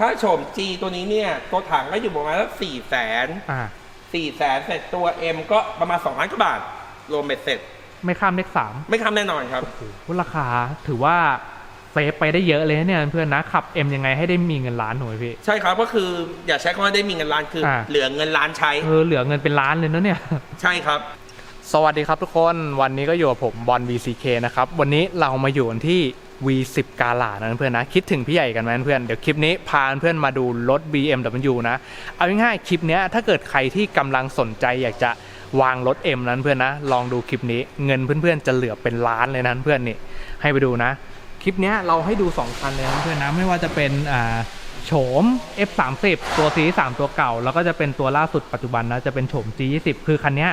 ถ้าโฉม G ตัวนี้เนี่ย ตัวถังก็อยู่ประมาณสักสี่แสนอ่า สี่แสนเสร็จตัว M ก็ประมาณ2ล้านกว่าบาท รวมเบ็ดเสร็จ ไม่ข้ามเลขสามไม่ค้ำแน่นอนครับโอ้โหราคาถือว่าเซฟไปได้เยอะเลยนะเนี่ยเพื่อนนะขับ M ยังไงให้ได้มีเงินล้านถูกไหมพี่ ใช่ครับก็คืออย่าใช้คำว่าได้มีเงินล้านคืออา เหลือเงินล้านใช้เออเหลือเงินเป็นล้านเลยนะเนี่ย ใช่ครับ สวัสดีครับทุกคนวันนี้ก็อยู่กับผมบอล VCK นะครับ วันนี้เรามาอยู่กันที่ V10 กาลานะเพื่อนนะ คิดถึงพี่ใหญ่กันไหมเพื่อน เดี๋ยวคลิปนี้พาเพื่อนมาดูรถ BMW นะ เอาง่ายๆคลิปเนี้ยถ้าเกิดใครที่กำลังสนใจอยากจะวางรถ M นั้นเพื่อนนะ ลองดูคลิปนี้เงินเพื่อนๆจะเหลือเป็นล้านเลยนะเพื่อนนี่ให้ไปดูนะ คลิปเนี้ยเราให้ดู 2 คันเลยนะเพื่อนนะไม่ว่าจะเป็นอ่าโฉม F30 ตัว C3 ตัวเก่า แล้วก็จะเป็นตัวล่าสุดปัจจุบันนะจะเป็นโฉม G20 คือคันนี้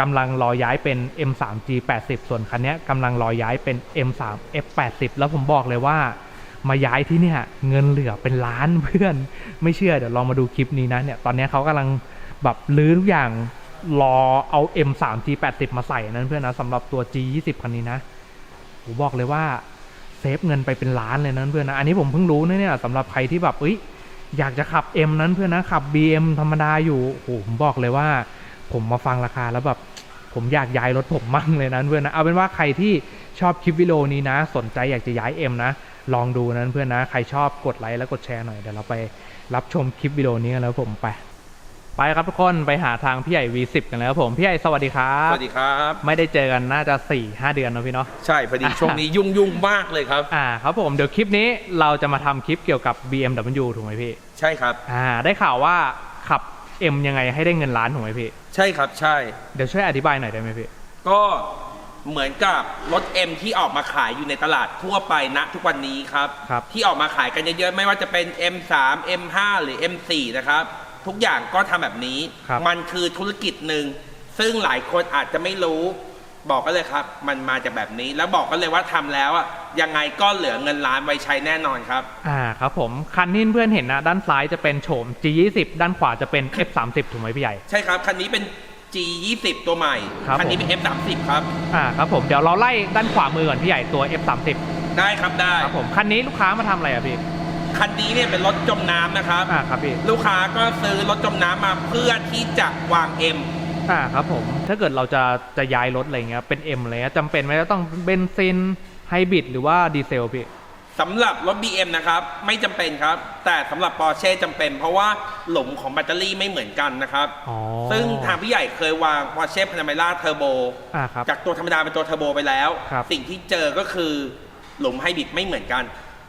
กำลังรอย้ายเป็น M3 G80 ส่วนคันนี้กำลังรอย้ายเป็น M3 F80 แล้วผมบอกเลยว่ามาย้ายที่เนี่ยเงินเหลือเป็นล้านเพื่อน ไม่เชื่อเดี๋ยวลองมาดูคลิปนี้นะเนี่ยตอนนี้เขากำลังแบบรื้อทุกอย่างรอเอา M3 G80 มาใส่นั้นเพื่อนนะสำหรับตัว G20 คันนี้นะผมบอกเลยว่าเซฟเงินไปเป็นล้านเลยนั้นเพื่อนนะอันนี้ผมเพิ่งรู้นะเนี่ยสำหรับใครที่แบบเอ้ยอยากจะขับ M นั้นเพื่อนนะขับ BM ธรรมดาอยู่โอ้โหผมบอกเลยว่า ผมมาฟังราคาแล้วแบบผมอยากย้ายรถผมมั่งเลยนั้นเพื่อนนะเอาเป็นว่าใครที่ชอบคลิปวิดีโอนี้นะ สนใจอยากจะย้าย M นะ ลองดูนั้นเพื่อนนะ ใครชอบกดไลค์และกดแชร์หน่อยเดี๋ยวเราไปรับชมคลิปวิดีโอนี้กันแล้วผมไปไปครับทุกคนไปหาทางพี่ใหญ่ V10 กันแล้วครับผมพี่ใหญ่สวัสดีครัสบวัสดีครับ ไม่ได้เจอกันน่าจะ 4 5 เดือนเนอะพี่เนาะใช่พอดีช่วงนี้ยุ่งยุ่งๆมากเลยครับอ่าครับผมเดี๋ยวคลิปนี้เราจะมาทำคลิปเกี่ยวกับ BMW ถูกไหมพี่ ใช่ครับอ่าได้ข่าวว่าขับ M ยังไงให้ได้เงินล้านถูกไหมพี่ ใช่ครับใช่ เดี๋ยวช่วยอธิบายหน่อยได้ไหมพี่ ก็เหมือนกับรถ M ที่ออกมาขายอยู่ในตลาดทั่วไปณทุกวันนี้ครับ ครับ ที่ออกมาขายกันเยอะๆ ไม่ว่าจะเป็น M3 M5 หรือ M4 นะครับ ทุกอย่างก็ทำแบบนี้ ครับ มันคือธุรกิจหนึ่ง ซึ่งหลายคนอาจจะไม่รู้ บอกกันเลยครับ มันมาจากแบบนี้แล้วบอกกันเลยว่าทำแล้วอะยังไงก็เหลือเงินล้านไว้ใช้แน่นอนครับ อ่าครับผมคันที่เพื่อนเห็นนะ ด้านซ้ายจะเป็นโฉม G20 ด้านขวาจะเป็น F30 ถูกไหมพี่ใหญ่ ใช่ครับ คันนี้เป็น G20 ตัวใหม่ครับคันี้ผมเป็น F30 ครับ อ่าครับผมเดี๋ยวเราไล่ด้านขวามือก่อนพี่ใหญ่ตัว F30 ได้ครับได้ครับผมคันนี้ลูกค้ามาทำอะไรอะพี่คันนี้เนี่ยเป็นรถจมน้ำนะครับอ่าครับพี่ลูกค้าก็ซื้อรถจมน้ำมาเพื่อที่จะวาง M อ่าครับผม ถ้าเกิดเราจะจะย้ายรถอะไรเงี้ยเป็น M อะไรเงี้ยจำเป็นไหมจะต้องเบนซินไฮบริดหรือว่าดีเซลพี่ สำหรับรถ BM นะครับ ไม่จำเป็นครับ แต่สำหรับ Porsche จำเป็น เพราะว่าหลุมของแบตเตอรี่ไม่เหมือนกันนะครับ อ๋อซึ่งทางพี่ใหญ่เคยวาง Porsche Panamera Turbo อ่าครับ จากตัวธรรมดาเป็นตัวเทอร์โบไปแล้ว ครับ สิ่งที่เจอก็คือหลุมไฮบริดไม่เหมือนกัน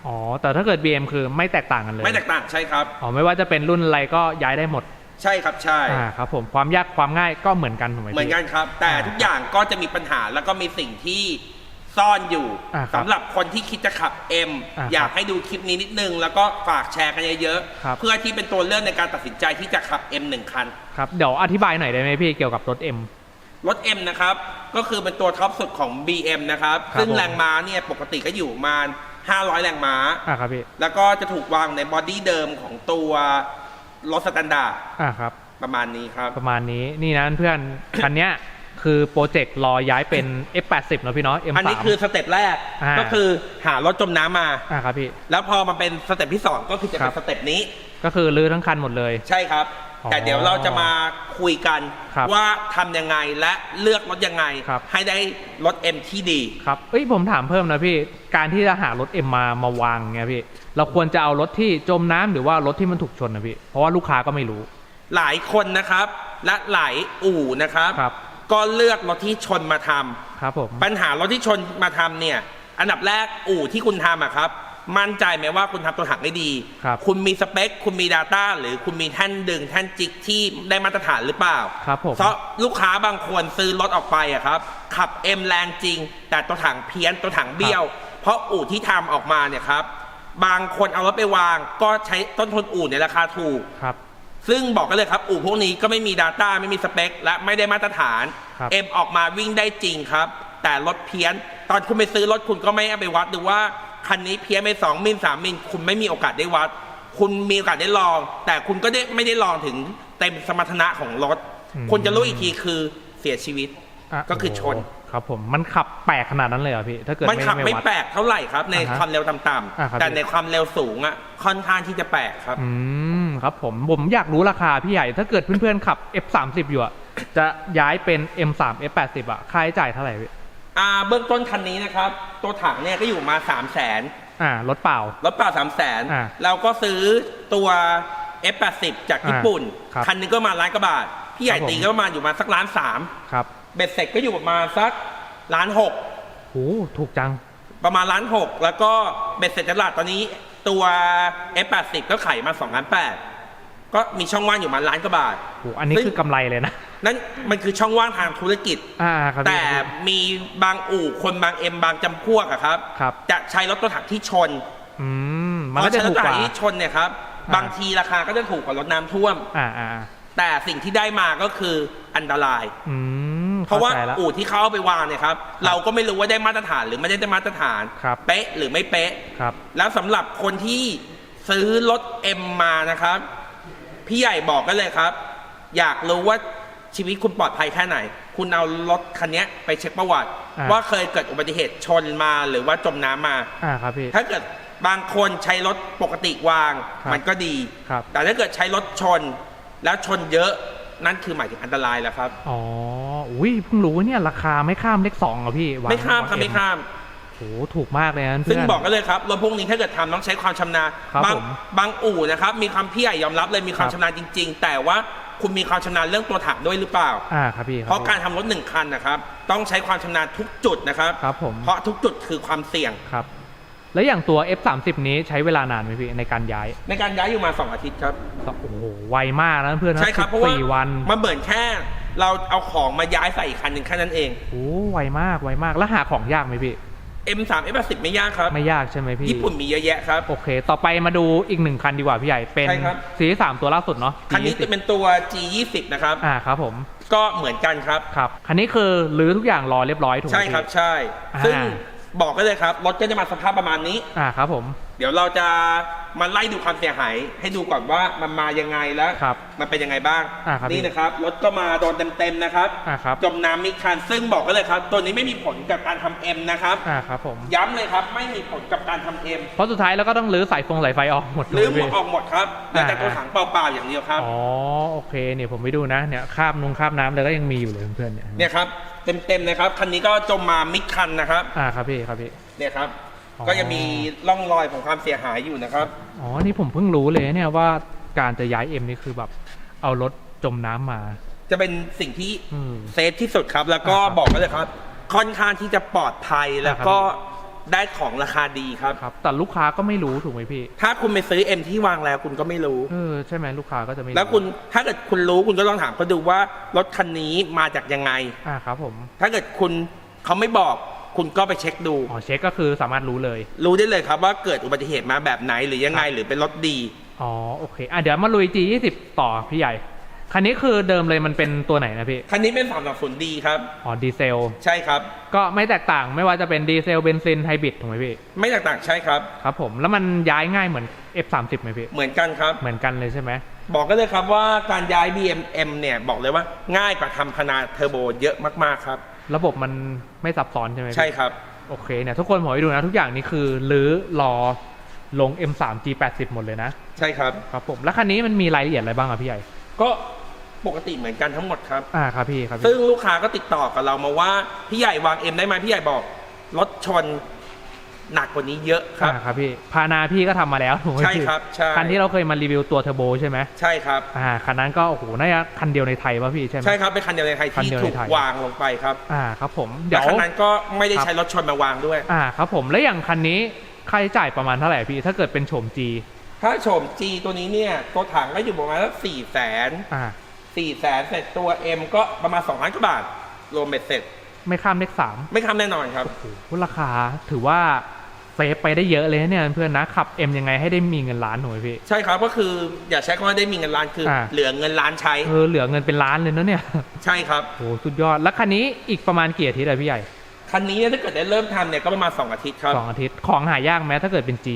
อ๋อแต่ถ้าเกิด BM คือไม่แตกต่างกันเลยไม่แตกต่างใช่ครับ อ๋อไม่ว่าจะเป็นรุ่นอะไรก็ย้ายได้หมด ใช่ครับใช่ อ่าครับผมความยากความง่ายก็เหมือนกันถูกไหมพี่ เหมือนกันครับ แต่อ่าทุกอย่างก็จะมีปัญหาแล้วก็มีสิ่งที่ซ่อนอยู่อ่าครับสำหรับคนที่คิดจะขับ M อ่าครับอยากให้ดูคลิปนี้นิดนึง แล้วก็ฝากแชร์กันเยอะครับ ๆ เพื่อที่เป็นตัวเลือกในการตัดสินใจที่จะขับ M หนึ่งคัน ครับเดี๋ยวอธิบายหน่อยได้ไหมพี่เกี่ยวกับรถ M รถ M นะครับ ก็คือเป็นตัวท็อปสุดของ BM นะครับ ครับซึ่งผม แรงม้าเนี่ยปกติก็อยู่ประมาณ 500 แรงม้า อ่าครับพี่ แล้วก็จะถูกวางในบอดี้เดิมของตัว รถสแตนดาร์ดอ่าครับ ประมาณนี้ครับ ประมาณนี้นี่นะเพื่อนคันเนี้ยคือโปรเจกต์รอย้ายเป็น F80 นะพี่เนาะ M3 อันนี้คือสเต็ปแรกอ่าก็คือหารถจมน้ำมาอ่าครับพี่แล้วพอมาเป็นสเต็ปที่ 2 ก็คือจะครัเป็นบสเต็ปนี้ ก็คือรื้อทั้งคันหมดเลย ใช่ครับอ๋อ แต่เดี๋ยวเราจะมาคุยกันครับว่าทำยังไงและเลือกรถยังไง ครับ ให้ได้รถ M ที่ดี ครับเอ้ยผมถามเพิ่มนะพี่ การที่จะหารถ M มามาวางเงี้ยพี่ เราควรจะเอารถที่จมน้ำหรือว่ารถที่มันถูกชนนะพี่ เพราะว่าลูกค้าก็ไม่รู้ หลายคนนะครับ และหลายอู่นะครับ ครับ ก็เลือกรถที่ชนมาทำครับผม ปัญหารถที่ชนมาทำเนี่ย อันดับแรกอู่ที่คุณทำอะครับ มั่นใจไหมว่าคุณทำตัวถังได้ดี ครับณมีสเปค คุณมี Data หรือคุณมีแท่นดึงแท่นจิกที่ได้มาตรฐานหรือเปล่าครับผมเพราะลูกค้าบางคนซื้อรถออกไปอะครับ ขับ M แรงจริง แต่ตัวถังเพี้ยนตัวถังเบี้ยว เพราะอู่ที่ทำออกมาเนี่ยครับ บางคนเอารถไปวาง ก็ใช้ต้นทุนอู่ในราคาถูกครับซึ่งบอกกันเลยครับ อู่พวกนี้ก็ไม่มี Data ไม่มีสเปค และไม่ได้มาตรฐานครับเอ็มออกมาวิ่งได้จริงครับ แต่รถเพี้ยน ตอนคุณไปซื้อรถคุณก็ไม่เอาไปวัดดูว่า คันนี้เพี้ยนไปสองมิลสามมิลคุณไม่มีโอกาสได้วัด คุณมีโอกาสได้ลอง แต่คุณก็ได้ไม่ได้ลองถึงเต็มสมรรถนะของรถอืมคุณจะรู้อีกทีคือเสียชีวิตะก็คือชนโครับผมมันขับแปลกขนาดนั้นเลยเหรอพี่ถ้าเกิดมันขับไม่วัด แปลกเท่าไหร่ครับ ในอ่าฮะความเร็วต่อ่าครับำๆแต่ในความเร็วสูงอะค่อนข้างที่จะแปลกครับ อืมครับผมผมอยากรู้ราคาพี่ใหญ่ ถ้าเกิดเพื่อนๆขับ F30 อยู่อะจะย้ายเป็น M3 F80 อะค่าใช้จ่ายเท่าไหร่พี่ อ่าเบื้องต้นคันนี้นะครับ ตัวถังเนี่ยก็อยู่มา3 0 0แสนอ่ารถเปล่า รถเปล่า3 0 0แสนอ่าเราก็ซื้อตัว F80 จากญี่ปุ่น อ่าครับคันหนึงก็มาล้านกว่าบาท พี่ใหญ่ครับผม ตีก็ประมาณอยู่มาสักล้านสามครับเบ็ดเสร็จก็อยู่ประมาณสักล้านหกโหถูกจัง ประมาณล้านหกแล้วก็เบ็ดเสร็จตลาดตอนนี้ตัว F80 ก็ขายมา2ล้านแปด ก็มีช่องว่างอยู่มาล้านกว่าบาท โหอันนี้ซึ่งคือกำไรเลยนะ นั่นมันคือช่องว่างทางธุรกิจ อ่าครับพี่แต่มีบางอู่คนบางเอ็มบางจำพวกอะครับ ครับ จะใช้รถตัวถังที่ชนอืม มันก็พอจะใช้รถูถกตัวกถัว่างที่ชนเนี่ยครับ อ่า บางทีราคาก็จะถูกกว่ารถน้ำท่วม อ่าอ่าอ่าแต่สิ่งที่ได้มาก็คืออันตราย อืมเพราะว่าข้ใจแล้วอู่ที่เขาเอาไปวางเนี่ยครับ เราก็ไม่รู้ว่าได้มาตรฐานหรือไม่ได้มาตรฐาน ครับ เป๊ะหรือไม่เป๊ะ ครับ แล้วสำหรับคนที่ซื้อรถ M มานะครับ พี่ใหญ่บอกกันเลยครับ อยากรู้ว่าชีวิตคุณปลอดภัยแค่ไหน คุณเอารถคันเนี้ยไปเช็คประวัติ อ่า ว่าเคยเกิดอุบัติเหตุชนมาหรือว่าจมน้ำมา อ่าครับพี่ ถ้าเกิดบางคนใช้รถปกติวางครับมันก็ดี ครับ แต่ถ้าเกิดใช้รถชนแล้วชนเยอะนั่นคือหมายถึงอันตรายแล้วครับ อ๋ออุ้ยเพิ่งรู้เนี่ยราคาไม่ข้ามเลขสองเหรอพี่วงไม่ข้ามครับวงไม่ข้าม โหถูกมากเลยนะซึ่งเพื่นบอกกันเลยครับรถพวกนี้ถ้าเกิดทำต้องใช้ความชำนาญครับบางผมบางอู่นะครับ มีความพี่ใหญ่ยอมรับเลยมีความครับชำนาญจริง ๆ แต่ว่าคุณมีความชำนาญเรื่องตัวถังด้วยหรือเปล่าอ่าครับพี่คบเพราะการทำรถหนึ่งคันนะครับ ต้องใช้ความชำนาญทุกจุดนะครับครับผมเพราะทุกจุดคือความเสี่ยงครับ แล้วอย่างตัว F30 นี้ใช้เวลานานไหมพี่ในการย้าย ในการย้ายอยู่มา 2 อาทิตย์ครับโอ้โหไวมากนะเพื่อนนะใช่ครับเพราะว่าสี่วันมันเหมือนแค่เราเอาของมาย้ายใส่อีกคันหนึ่งแค่นั้นเองโอ้ไวมากไวมากแล้วหาของยากไหมพี่ M3 F10 ไม่ยากครับ ไม่ยากใช่ไหมพี่ญี่ปุ่นมีเยอะแยะครับ โอเค ต่อไปมาดูอีกหนึ่งคันดีกว่าพี่ใหญ่เป็นใช่ครับ ซีรีส์สามตัวล่าสุดเนาะคันนี้ G20 จะเป็นตัว G20 นะครับ อ่าครับผมก็เหมือนกันครับ ครับคันนี้คือรื้อทุกอย่างรอเรียบร้อยถูกไหมใช่ครับพี่ ใช่ อ่า ซึ่งบอกกันเลยครับ รถก็จะมาสภาพประมาณนี้ อ่าครับผม เดี๋ยวเราจะ มาไล่ดูความเสียหาย ให้ดูก่อนว่ามันมายังไงแล้ว ครับมันเป็นยังไงบ้าง อ่าครับนี่นะครับรถก็มาโดนเต็มๆนะครับอ่าครับ จมน้ำมิดคันซึ่งบอกกันเลยครับ ตัวนี้ไม่มีผลกับการทำเอ็มนะครับ อ่าครับผม ย้ำเลยครับไม่มีผลกับการทำเอ็มเพราะสุดท้ายแล้วก็ต้องรื้อสายฟงสายไฟออกหมดลืมถูกไหออกหมดครับเหลือแต่อ่าตัวถังเปล่าๆอย่างเดียวครับ อ๋อโอเคเนี่ยผมไปดูนะเนี่ยคราบนุงคราบน้ำเลยก็ยังมีอยู่เลยเพื่อนๆเนี่ยเนี่ยครับเต็มๆเลยครับคันนี้ก็จมมามิดคันนะครับ อ่าครับพี่ครับพี่เนี่ยครับอ๋อ ก็ยังมีร่องรอยของความเสียหายอยู่นะครับ อ๋อ นี่ผมเพิ่งรู้เลยเนี่ยว่าการจะย้ายเอ็มนี่คือแบบ เอารถจมน้ำมา จะเป็นสิ่งที่อืม เซฟที่สุดครับ แล้วก็อ่าครับบอกกันเลยครับ ค่อนข้างที่จะปลอดภัยแล้วก็อ่าครัได้ของราคาดีครับ ครับ แต่ลูกค้าก็ไม่รู้ถูกไหมพี่ ถ้าคุณไปซื้อเอ็มที่วางแล้วคุณก็ไม่รู้ เออ ใช่ไหมลูกค้าก็จะไม่รู้แล้วคุณถ้าเกิดคุณรู้คุณก็ลองถามเขาดูว่ารถคันนี้มาจากยังไง อ่าครับผม ถ้าเกิดคุณเขาไม่บอก คุณก็ไปเช็คดู อ๋อเช็คก็คือสามารถรู้เลย รู้ได้เลยครับว่าเกิดอุบัติเหตุมาแบบไหนหรือยังไงหรือเป็นรถดี อ๋อโอเคอะเดี๋ยวมาลุย G20 ต่อพี่ใหญ่ คันนี้คือเดิมเลยมันเป็นตัวไหนนะพี่ คันนี้เป็นสามสศูนย์ดีครับ อ๋อดีเซล ใช่ครับ ก็ไม่แตกต่างไม่ว่าจะเป็นดีเซลเบนซินไฮบริดถูกไหมพี่ ไม่แตกต่างใช่ครับ ครับผม แล้วมันย้ายง่ายเหมือน F30 ไหมพี่ เหมือนกันครับ เหมือนกันเลยใช่ไหม บอกกันเลยครับว่าการย้าย BMM เนี่ยบอกเลยว่าง่ายกว่าทำพนาเทอร์โบเยอะมากๆครับ ระบบมันไม่ซับซ้อนใช่ไหมพี่ใช่ครับ โอเคเนี่ยทุกคนผมให้ดูนะ ทุกอย่างนี่คือรื้อรอลง M3 G80 หมดเลยนะ ใช่ครับ ครับผม แล้วคันนี้มันมีรายละเอียดอะไรบ้างอะพี่ใหญ่ ก็ปกติเหมือนกันทั้งหมดครับ อ่าครับพี่ครับพี่ซึ่งลูกค้าก็ติดต่อกับเรามาว่า พี่ใหญ่วาง M ได้ไหมพี่ใหญ่บอกรถชน หนักกว่านี้เยอะครับอ่าครับพี่พานาพี่ก็ทำมาแล้วถูกไหมใช่พี่ครับใช่คันที่เราเคยมารีวิวตัวเทอร์โบใช่ไหมใช่ครับอ่าคันนั้นก็โอ้โหน่าจะคันเดียวในไทยป่ะพี่ใช่ไหมใช่ครับเป็นคันเดียวในไทยคันที่เดียวในถูกไทยวางลงไปครับอ่าครับผมเดี๋แล้ยววคันนั้นก็ไม่ได้ครับใช้รถชนมาวางด้วยอ่าครับผมแล้วอย่างคันนี้ค่าใช้จ่ายประมาณเท่าไหร่พี่ถ้าเกิดเป็นโฉม G ถ้าโฉม G ตัวนี้เนี่ยตัวถังก็อยู่ประมาณสักสี่แสนอ่าสี่แสนเสร็จตัว M ก็ประมาณ2ล้านกว่าบาทรวมเบ็ดเสร็จ ไม่ข้ามเลขสามไม่ค้ำแน่นอนครับโอ้โหราคาถือว่า เซฟไปได้เยอะเลยนะเนี่ยเพื่อนนะขับ M ยังไงให้ได้มีเงินล้านหน่อยพี่ใช่ครับก็คืออย่าใช้คำว่าได้มีเงินล้านคืออาเหลือเงินล้านใช้เออเหลือเงินเป็นล้านเลยนะเนี่ย ใช่ครับโหสุดยอดแล้วคันนี้อีกประมาณกี่อาทิตย์อะพี่ใหญ่คันนี้เนี่ยถ้าเกิดได้เริ่มทำเนี่ยก็ประมาณ2อาทิตย์ครับสองอาทิตย์ของหายากไหมถ้าเกิดเป็น G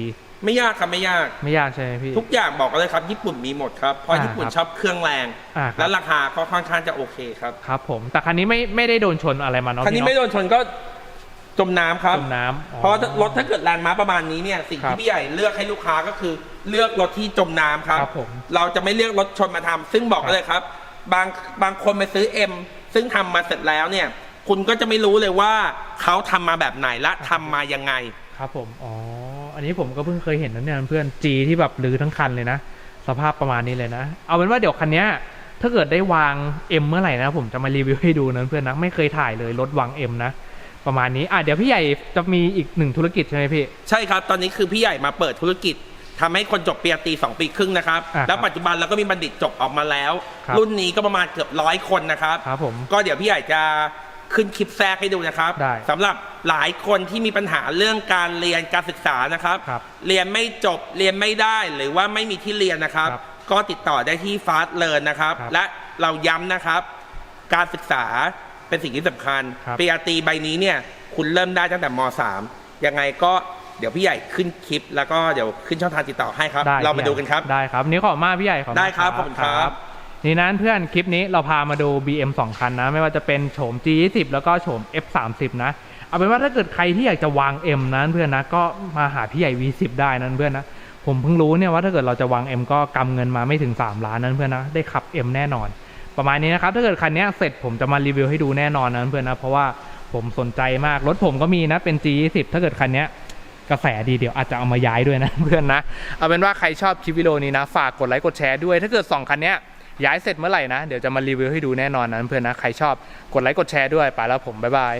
ไม่ยากครับไม่ยากไม่ยากใช่ไหมพี่ทุกอย่างบอกกันเลยครับญี่ปุ่นมีหมดครับเพราะอ่าญี่ปุ่นครับชอบเครื่องแรงอ่าครับและราคาก็ค่อนข้างจะโอเคครับครับผมแต่คันนี้ไม่ไม่ได้โดนชนอะไรมาเนาะคันนี้พี่ไม่เนาะโดนชนก็ จมน้ำครับ จมน้ำอ๋อ เพราะรถถ้าเกิดแรงม้าประมาณนี้เนี่ยสิ่งครัที่บพี่ใหญ่เลือกให้ลูกค้าก็คือเลือกรถที่จมน้ำครับ ครับผมเราจะไม่เลือกรถชนมาทำซึ่งบอกครับเลยครับ บางบางคนไปซื้อ M ซึ่งทำมาเสร็จแล้วเนี่ย คุณก็จะไม่รู้เลยว่าเขาทำมาแบบไหนและทำมายังไง ครับผมอ๋ออันนี้ผมก็เพิ่งเคยเห็นนะเนี่ยเพื่อน G ที่แบบรื้อทั้งคันเลยนะ สภาพประมาณนี้เลยนะ เอาเป็นว่าเดี๋ยวคันเนี้ยถ้าเกิดได้วาง M เมื่อไหร่นะ ผมจะมารีวิวให้ดูนะเพื่อนนะไม่เคยถ่ายเลยรถวาง M นะ ประมาณนี้อะเดี๋ยวพี่ใหญ่จะมีอีกหนึ่งธุรกิจใช่ไหมพี่ ใช่ครับตอนนี้คือพี่ใหญ่มาเปิดธุรกิจทำให้คนจบปริญญาตรี2ปีครึ่งนะครับ อ่าครับแล้วปัจจุบันเราก็มีบัณฑิตจบออกมาแล้ว ครับรุ่นนี้ก็ประมาณเกือบร้อยคนนะครับ ครับผมก็เดี๋ยวพี่ใหญ่จะขึ้นคลิปแทรกให้ดูนะครับได้สำหรับหลายคนที่มีปัญหาเรื่องการเรียนการศึกษานะครับ ครับเรียนไม่จบเรียนไม่ได้หรือว่าไม่มีที่เรียนนะครับ ครับก็ติดต่อได้ที่ฟาสเลินนะครับ ครับ และเราย้ำนะครับ การศึกษา เป็นสิ่งที่สำคัญครับ ปริญญาตรีใบนี้เนี่ย คุณเริ่มได้ตั้งแต่ม .3 ยังไงก็เดี๋ยวพี่ใหญ่ขึ้นคลิป แล้วก็เดี๋ยวขึ้นช่องทางติดต่อให้ครับ ได้เรามาพี่ใหญ่ดูกันครับ ได้ครับนี่ขอบคุณมากพี่ใหญ่ขอบณได้ครับมากขอบคุณครับ นี่นั้นเพื่อนคลิปนี้เราพามาดู BM 2 คันนะ ไม่ว่าจะเป็นโฉม G20 แล้วก็โฉม F30 นะ เอาเป็นว่าถ้าเกิดใครที่อยากจะวาง M นั้นเพื่อนนะก็มาหาพี่ใหญ่ V10 ได้นั้นเพื่อนนะผมเพิ่งรู้เนี่ยว่าถ้าเกิดเราจะวาง M ก็กำเงินมาไม่ถึง 3 ล้านนั้นเพื่อนนะได้ขับ M แน่นอน ประมาณนี้นะครับถ้าเกิดคันนี้เสร็จผมจะมารีวิวให้ดูแน่นอนนะเพื่อนนะเพราะว่าผมสนใจมากรถผมก็มีนะเป็น G20 ถ้าเกิดคันนี้กระแสดีเดี๋ยวอาจจะเอามาย้ายด้วยนะเพื่อนนะเอาเป็นว่าใครชอบคลิปวิดีโอนี้นะ ฝากกดไลค์กดแชร์ด้วย ถ้าเกิด2คันนี้ย้ายเสร็จเมื่อไหร่นะเดี๋ยวจะมารีวิวให้ดูแน่นอนนะเพื่อนนะใครชอบกดไลค์กดแชร์ด้วยไปแล้วผมบ๊ายบาย